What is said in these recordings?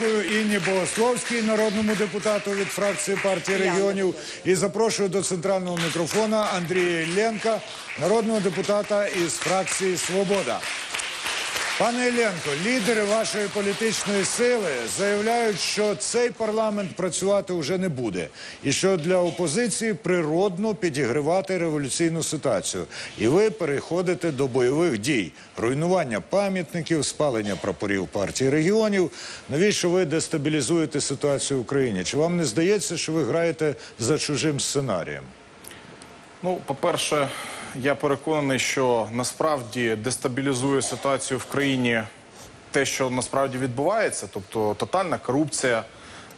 Дякую Інні Богословській, народному депутату від фракції партії регіонів. І запрошую до центрального мікрофона Андрія Ілленка, народного депутата із фракції Свобода. Пане Ілленко, лідери вашої політичної сили заявляють, що цей парламент працювати вже не буде, і що для опозиції природно підігривати революційну ситуацію. І ви переходите до бойових дій, руйнування пам'ятників, спалення прапорів партії регіонів. Навіщо ви дестабілізуєте ситуацію в Україні? Чи вам не здається, що ви граєте за чужим сценарієм? Ну, по-перше, я переконаний, що насправді дестабілізує ситуацію в країні те, що насправді відбувається, тобто тотальна корупція.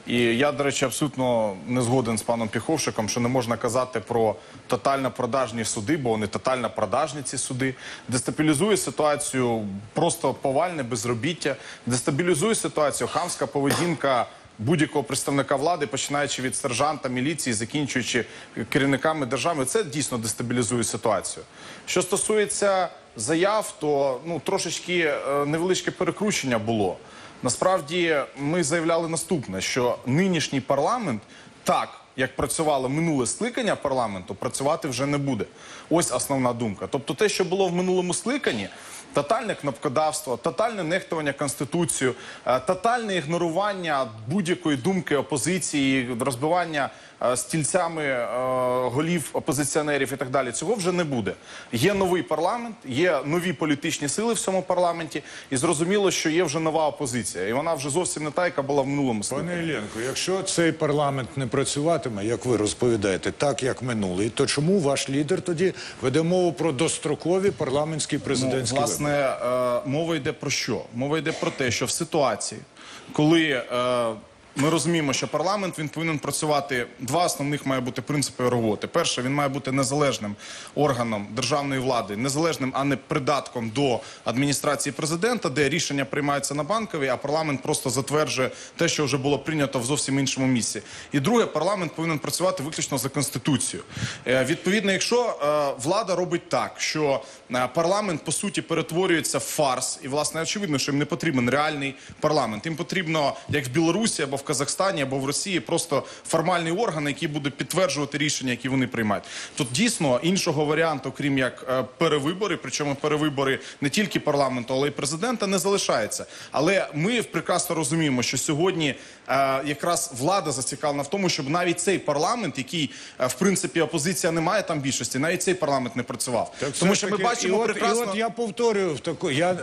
І я, до речі, абсолютно не згоден з паном Піховшиком, що не можна казати про тотально продажні суди, бо вони тотально продажні ці суди. Дестабілізує ситуацію просто повальне безробіття, дестабілізує ситуацію хамська поведінка будь-якого представника влади, починаючи від сержанта міліції, закінчуючи керівниками держави, це дійсно дестабілізує ситуацію. Що стосується заяв, то ну трошечки е, невеличке перекручення було. Насправді ми заявляли наступне: що нинішній парламент так. Як працювало минуле скликання парламенту, працювати вже не буде. Ось основна думка. Тобто, те, що було в минулому скликанні, тотальне кнопкодавство, тотальне нехтування конституцією, е, тотальне ігнорування будь-якої думки опозиції, розбивання е, стільцями е, голів опозиціонерів і так далі. Цього вже не буде. Є новий парламент, є нові політичні сили в цьому парламенті, і зрозуміло, що є вже нова опозиція, і вона вже зовсім не та, яка була в минулому. Пане Ілленко, якщо цей парламент не працюватиме, як ви розповідаєте, так як минулий, то чому ваш лідер тоді веде мову про дострокові парламентські Ну, президентські вибори? Власне, е, мова йде про що? Мова йде про те, що в ситуації, коли е, ми розуміємо, що парламент він повинен працювати. Два основних має бути принципи роботи. Перше, він має бути незалежним органом державної влади, незалежним, а не придатком до адміністрації президента, де рішення приймаються на банковій, а парламент просто затверджує те, що вже було прийнято в зовсім іншому місці. І друге, парламент повинен працювати виключно за конституцією. Е, відповідно, якщо е, влада робить так, що е, парламент по суті перетворюється в фарс, і власне очевидно, що їм не потрібен реальний парламент. Їм потрібно, як в Білорусі або в Казахстані, або в Росії, просто формальний орган, який буде підтверджувати рішення, які вони приймають. Тут дійсно іншого варіанту, крім як е, перевибори, причому перевибори не тільки парламенту, але й президента, не залишається. Але ми прекрасно розуміємо, що сьогодні е, якраз влада зацікавлена в тому, щоб навіть цей парламент, який е, в принципі опозиція не має там більшості, навіть цей парламент не працював. Так тому що ми бачимо і от, прекрасно. І от я повторюю в таку. Я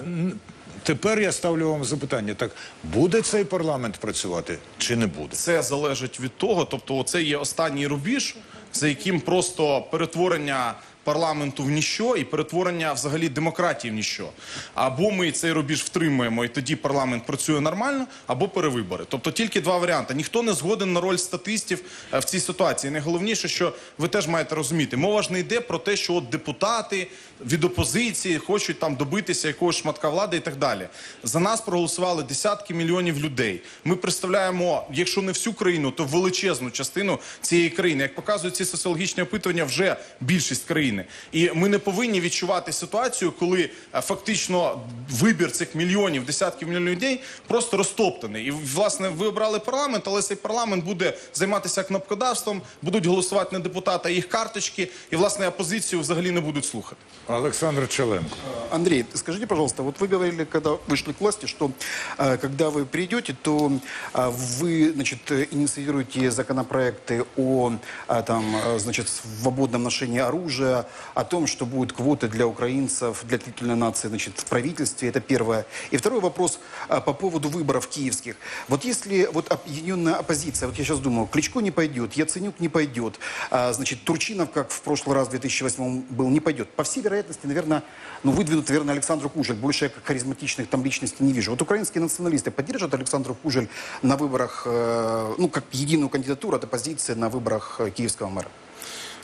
тепер я ставлю вам запитання: так буде цей парламент працювати чи не буде? Це залежить від того, тобто, це є останній рубіж, за яким просто перетворення. Парламенту в ніщо і перетворення взагалі демократії в ніщо. Або ми цей рубіж втримуємо, і тоді парламент працює нормально, або перевибори. Тобто тільки два варіанти. Ніхто не згоден на роль статистів е, в цій ситуації. Найголовніше, що ви теж маєте розуміти, мова ж не йде про те, що от депутати від опозиції хочуть там добитися якогось шматка влади і так далі. За нас проголосували десятки мільйонів людей. Ми представляємо, якщо не всю країну, то величезну частину цієї країни. Як показують ці соціологічні опитування, вже більшість країни. І ми не повинні відчувати ситуацію, коли е, фактично вибір цих мільйонів, десятків мільйонів людей просто розтоптаний. І власне ви обрали парламент, але цей парламент буде займатися кнопкодавством, будуть голосувати не депутати, а їх карточки, і власне опозицію взагалі не будуть слухати. Олександр Челенко. Андрей, скажите, пожалуйста, вот вы говорили, когда вышли к власти, что э, когда вы придете, то э, вы, значит, э, инициируете законопроекты о, э, там, э, значит, свободном ношении оружия, о том, что будут квоты для украинцев, для длительной нации, значит, в правительстве. Это первое. И второй вопрос э, по поводу выборов киевских. Вот если вот объединенная оппозиция, вот я сейчас думаю, Кличко не пойдет, Яценюк не пойдет, а, значит, Турчинов, как в прошлый раз в 2008 был, не пойдет. По всей вероятности, наверное, ну, выдвинут, наверное, Александру Кужель. Больше я харизматичных там личностей не вижу. Вот украинские националисты поддержат Александру Кужель на выборах, э, ну, как единую кандидатуру от оппозиции на выборах э, киевского мэра?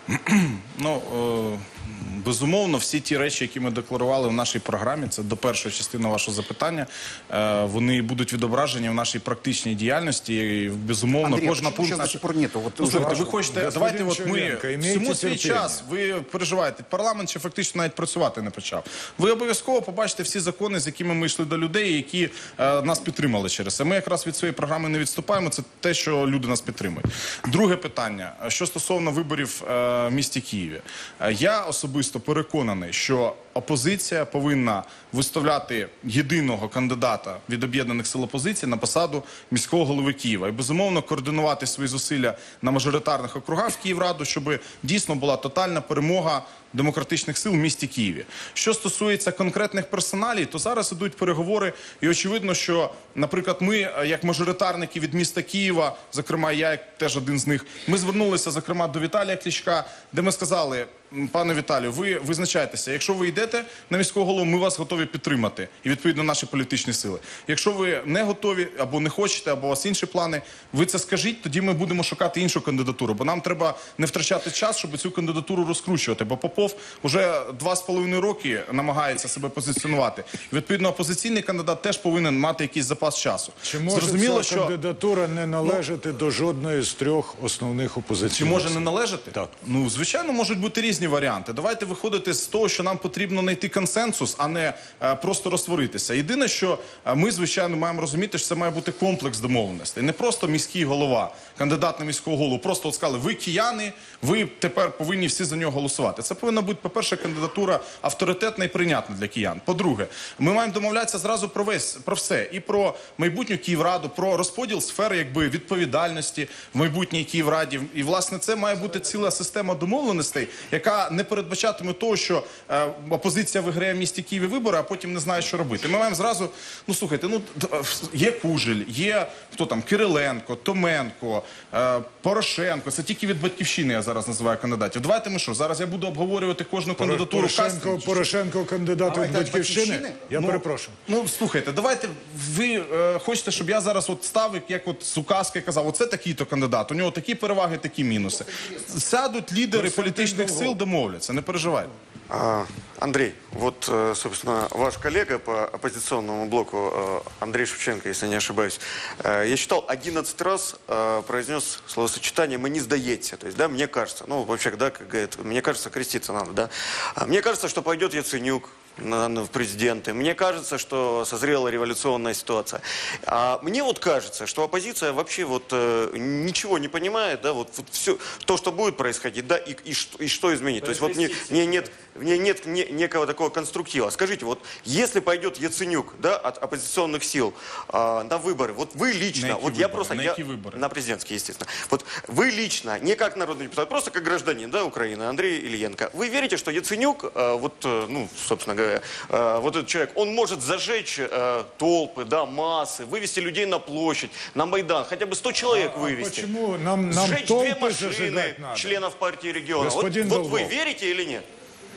Ну е, безумовно, всі ті речі, які ми декларували в нашій програмі, це до першої частини вашого запитання. е, Вони будуть відображені в нашій практичній діяльності. І, безумовно, Андрей, а кожна пункт нету? Ну, слухайте, ви хочете, давайте от ми всьому свій час. Ви переживаєте, парламент ще фактично навіть працювати не почав. Ви обов'язково побачите всі закони, з якими ми йшли до людей, які е, нас підтримали через це. Ми якраз від своєї програми не відступаємо. Це те, що люди нас підтримують. Друге питання, що стосовно виборів е, в місті Києві. Е, я особисто переконаний, що опозиція повинна виставляти єдиного кандидата від об'єднаних сил опозиції на посаду міського голови Києва і безумовно координувати свої зусилля на мажоритарних округах в Київраду, щоб дійсно була тотальна перемога демократичних сил в місті Києві. Що стосується конкретних персоналій, то зараз ідуть переговори, і очевидно, що, наприклад, ми, е, як мажоритарники від міста Києва, зокрема, я як теж один з них, ми звернулися зокрема до Віталія Клічка, де ми сказали. «М, Пане Віталію, ви визначайтеся. Якщо ви йдете на міського голову, ми вас готові підтримати і відповідно наші політичні сили. Якщо ви не готові або не хочете, або у вас інші плани, ви це скажіть. Тоді ми будемо шукати іншу кандидатуру. Бо нам треба не втрачати час, щоб цю кандидатуру розкручувати. Бо Попов вже два з половиною роки намагається себе позиціонувати. І, відповідно, опозиційний кандидат теж повинен мати якийсь запас часу. Чи може Зрозуміло, ця що Ну, кандидатура не належати до жодної з трьох основних опозиційних? Чи може не належати? Так. Ну, звичайно, можуть бути різні варіанти. Давайте виходити з того, що нам потрібно знайти консенсус, а не е, просто розтворитися. Єдине, що е, ми, звичайно, маємо розуміти, що це має бути комплекс домовленостей. Не просто міський голова, кандидат на міського голову. Просто от сказали, ви кияни, ви тепер повинні всі за нього голосувати. Це повинна бути, по-перше, кандидатура авторитетна і прийнятна для киян. По-друге, ми маємо домовлятися зразу про весь про все і про майбутню Київраду, про розподіл сфери якби відповідальності в майбутній Київраді. І власне це має бути ціла система домовленостей, яка не передбачатиме того, що е, опозиція виграє в місті Києві вибори, а потім не знає, що робити. Ми маємо зразу. Ну слухайте, ну е, є Кужель, є хто там Кириленко, Томенко, е, Порошенко. Це тільки від батьківщини. Я зараз називаю кандидатів. Давайте ми що зараз я буду обговорювати кожну кандидатуру Порошенко. Порошенко кандидат від батьківщини? «Батьківщини»? Я Ну, перепрошую. Ну слухайте, давайте ви е, хочете, щоб я зараз от став, як- як от з указки казав, оце такий-то кандидат. У нього такі переваги, такі мінуси. Сядуть лідери політичних сил, домовляться. Не переживайте. А, Андрей, вот, э, собственно, ваш коллега по оппозиционному блоку, э, Андрей Шевченко, если не ошибаюсь, э, я читал, 11 раз э, произнес словосочетание «мы не сдаетесь». То есть, да, мне кажется, ну, вообще, да, как говорят, мне кажется, креститься надо, да. А Мне кажется, что пойдет Яценюк, на- на- в президенты. Мне кажется, что созрела революционная ситуация. А мне вот кажется, что оппозиция вообще вот э, ничего не понимает, да, вот, вот все то, что будет происходить, да, и, и, что, и что изменить. То есть вот не, не- нет, в ней нет не- некого такого конструктива. Скажите, вот если пойдет Яценюк, да, от оппозиционных сил а, на выборы, вот вы лично, На вот я выборы? просто На я- выборы? на президентские, естественно. Вот вы лично, не как народный депутат, просто как гражданин, да, Украины, Андрей Ильенко, вы верите, что Яценюк, э, вот, э, ну, собственно говоря, э, вот этот человек, он может зажечь э, толпы, да, массы, вывести людей на площадь, на Майдан, хотя бы 100 человек А вывести. почему нам, нам Сжечь две толпы машины зажигать надо? членов партии региона. Вот, Господин вот вы Долгов. верите или нет?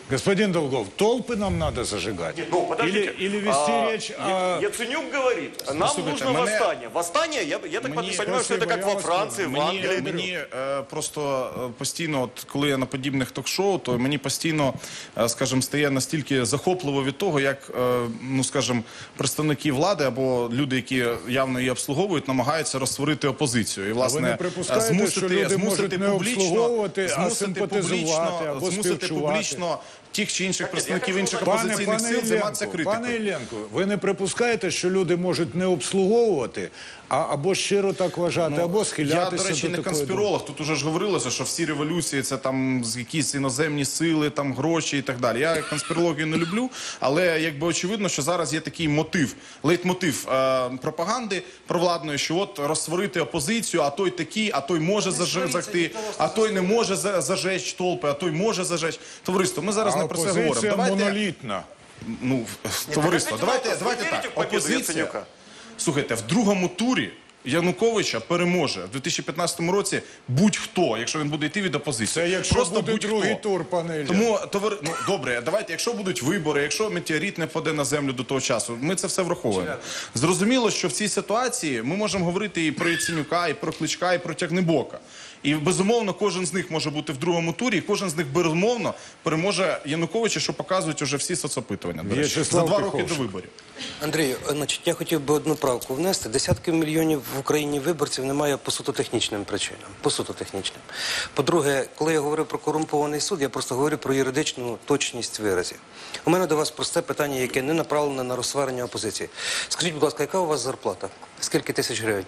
Господин Долгов, толпы нам надо зажигать? Ну, подождите. Или, или вести А, речь о... Яценюк говорит, нам Слушайте, нужно мене- восстание. Восстание, я, я так Мені- понимаю, что это Спасибо, как во вас Франции, в Мені, Англии. мені е, просто е, постійно, от коли я на подібних ток-шоу, то мені постійно, е, скажімо, стає настільки захопливо від того, як, е, ну скажімо, представники влади або люди, які явно її обслуговують, намагаються розтворити опозицію. І власне не е, припускаєте, змусити, що люди змусити можуть не публічно, обслуговувати, а змусити симпатизувати публічно, або змусити співчувати? публічно тих чи інших представників інших опозиційних сил займатися критикою. пане Іллєнко, ви не припускаєте, що люди можуть не обслуговувати, а або щиро так вважати, або Ну, Я, схилятися до речі, до не такої конспіролог. Тут уже ж говорилося, що всі революції це там якісь іноземні сили, там гроші і так далі. Я конспірологію не люблю, але якби очевидно, що зараз є такий мотив, лейтмотив е, пропаганди провладної, що от розсварити опозицію, а той такий, а той може зажегти, а той не може зажечь толпи, а той може зажечь. Товариство, ми зараз А не про це говоримо. Давайте монолітна. ну товариство, давайте, давайте так. Опозиція. Слухайте, в другому турі Януковича переможе в 2015 році будь-хто, якщо він буде йти від опозиції. Це якщо Просто буде другий тур, пане Ілля. Тому товар... ну, добре, давайте, якщо будуть вибори, якщо метеорит не впаде на землю до того часу, ми це все враховуємо. Зрозуміло, що в цій ситуації ми можемо говорити і про Яценюка, і про Кличка, і про Тягнебока. І безумовно, кожен з них може бути в другому турі, і кожен з них безумовно переможе Януковича, що показують уже всі соцопитування. До речі, за два роки до виборів. Андрію, значить, я хотів би одну правку внести. Десятків мільйонів в Україні виборців немає по суто технічним причинам. По суто технічним. По-друге, коли я говорив про корумпований суд, я просто говорю про юридичну точність виразів. У мене до вас просте питання, яке не направлене на розсварення опозиції. Скажіть, будь ласка, яка у вас зарплата? Скільки тисяч гривень?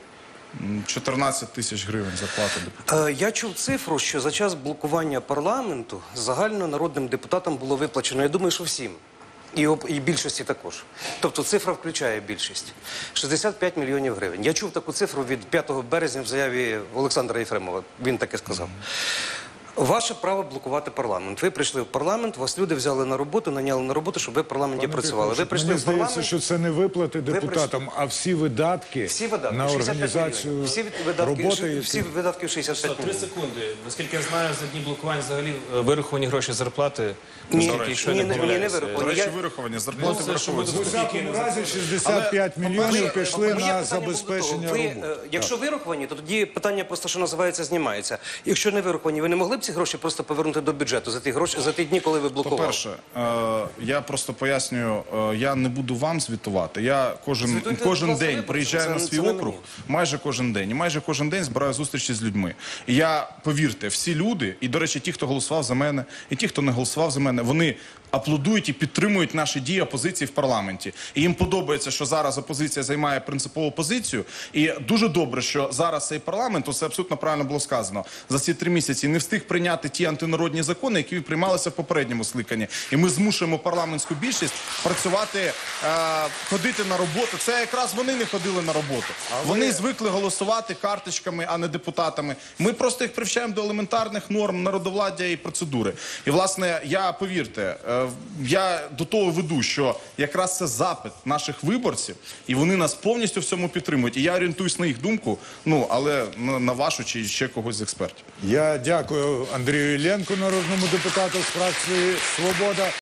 М, 14 тисяч гривень зарплати депутата. Е, Я чув цифру, що за час блокування парламенту загально народним депутатам було виплачено, я думаю, що всім. І, об- і більшості також. Тобто цифра включає більшість. 65 мільйонів гривень. Я чув таку цифру від 5 березня в заяві Олександра Єфремова. Він таке сказав. Ваше право блокувати парламент. Ви прийшли в парламент, вас люди взяли на роботу, наняли на роботу, щоб ви в парламенті Пане працювали. Ви прийшли Мені в здається, що це не виплати депутатам, а всі видатки, Всі видатки, на організацію. Всі видатки, роботи. всі видатки 65 Три секунди. Наскільки я знаю, за дні блокування взагалі е, вираховані гроші зарплати. Ні, ні, ні, не вираховані. До речі, вираховані зарплати вираховуються. В усякому разі 65 мільйонів пішли на забезпечення того. Роботи. е, Якщо вираховані, то тоді питання просто, що називається, знімається. Якщо не вираховані, ви не могли б ці гроші просто повернути до бюджету за ті гроші за ті дні, коли ви блокували? По-перше, е, я просто пояснюю, е, я не буду вам звітувати. Я кожен, Звітуйте, кожен будь ласка, день виборцям. приїжджаю Це- на це свій не округ, мені. майже кожен день. І майже кожен день збираю зустрічі з людьми. І я, повірте, всі люди, і, до речі, ті, хто голосував за мене, і ті, хто не голосував за мене, вони аплодують і підтримують наші дії опозиції в парламенті. І їм подобається, що зараз опозиція займає принципову позицію. І дуже добре, що зараз цей парламент, це абсолютно правильно було сказано, за ці три місяці не встиг прийняти ті антинародні закони, які приймалися в попередньому скликанні. І ми змушуємо парламентську більшість працювати, е, ходити на роботу. Це якраз вони не ходили на роботу. Вони звикли голосувати карточками, а не депутатами. Ми просто їх привчаємо до елементарних норм народовладдя і процедури. І власне, я повірте, е, я до того веду, що якраз це запит наших виборців, і вони нас повністю в цьому підтримують. І я орієнтуюсь на їх думку, ну але на вашу чи ще когось з експертів. Я дякую Андрію Ілленку, народному депутату з фракції Свобода.